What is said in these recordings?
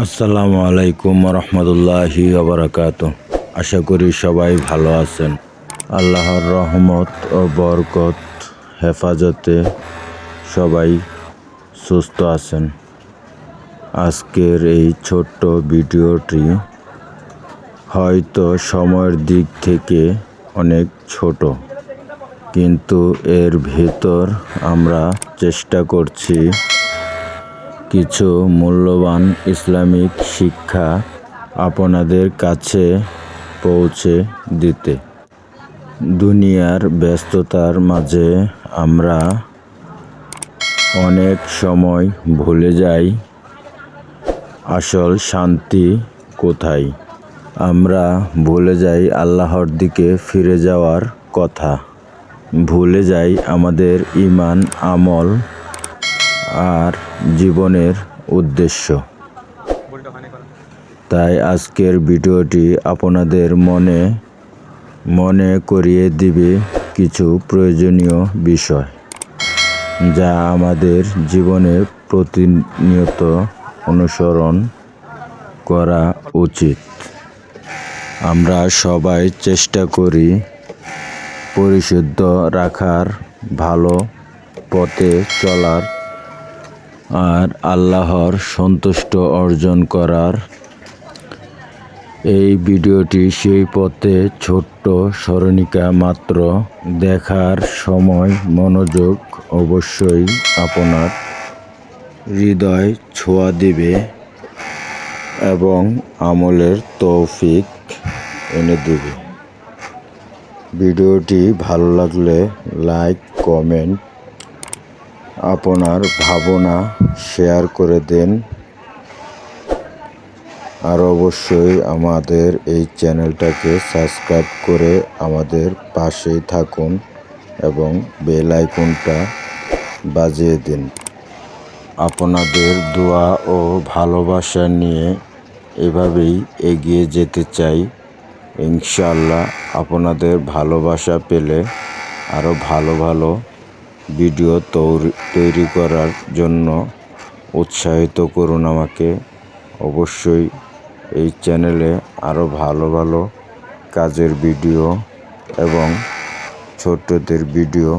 আসসালামু আলাইকুম রহমতুল্লাহি আবরাকাত আশা করি সবাই ভালো আছেন। আল্লাহর রহমত ও বরকত, হেফাজতে সবাই সুস্থ আছেন। আজকের এই ছোট্ট ভিডিওটি হয়তো সময়ের দিক থেকে অনেক ছোট, কিন্তু এর ভেতর আমরা চেষ্টা করছি কিছু মূল্যবান ইসলামিক শিক্ষা আপনাদের কাছে পৌঁছে দিতে। দুনিয়ার ব্যস্ততার মাঝে আমরা অনেক সময় ভুলে যাই। আসল শান্তি কোথায়? আমরা ভুলে যাই আল্লাহর দিকে ফিরে যাওয়ার কথা। ভুলে যাই আমাদের ইমান আমল আর জীবনের উদ্দেশ্য। তাই আজকের ভিডিওটি আপনাদের মনে মনে করিয়ে দিবে কিছু প্রয়োজনীয় বিষয়, যা আমাদের জীবনে প্রতিনিয়ত অনুসরণ করা উচিত। আমরা সবাই চেষ্টা করি পরিশুদ্ধ রাখার ভালো পথে চলার আর আল্লাহর সন্তুষ্ট অর্জন করার এই ভিডিওটি সেই পথে ছোট্ট স্মরণিকা মাত্র। দেখার সময় মনোযোগ অবশ্যই আপনার হৃদয় ছোঁয়া দিবে এবং আমলের তৌফিক এনে দেবে। ভিডিওটি ভালো লাগলে লাইক, কমেন্ট আপনার ভাবনা শেয়ার করে দেন। আর অবশ্যই আমাদের এই চ্যানেলটাকে সাবস্ক্রাইব করে আমাদের পাশেই থাকুন এবং বেল আইকনটা বাজিয়ে দিন। আপনাদের দোয়া ও ভালোবাসা নিয়ে এভাবেই এগিয়ে যেতে চাই। ইনশাল্লাহ আপনাদের ভালোবাসা পেলে আরও ভালো ভালো ভিডিও তৈরি করার জন্য উৎসাহিত করুন আমাকে। অবশ্যই এই চ্যানেলে আরও ভালো ভালো কাজের ভিডিও এবং ছোট্টদের ভিডিও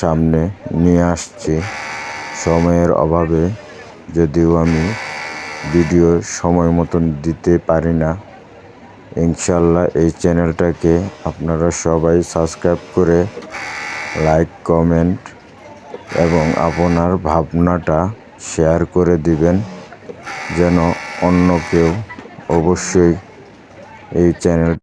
সামনে নিয়ে আসছি। সময়ের অভাবে যদিও আমি ভিডিও সময় মতন দিতে পারি না, ইনশাল্লাহ এই চ্যানেলটাকে আপনারা সবাই সাবস্ক্রাইব করে লাইক কমেন্ট এবং আপনার ভাবনাটা শেয়ার করে দিবেন যেন অন্য কেউ অবশ্যই এই চ্যানেল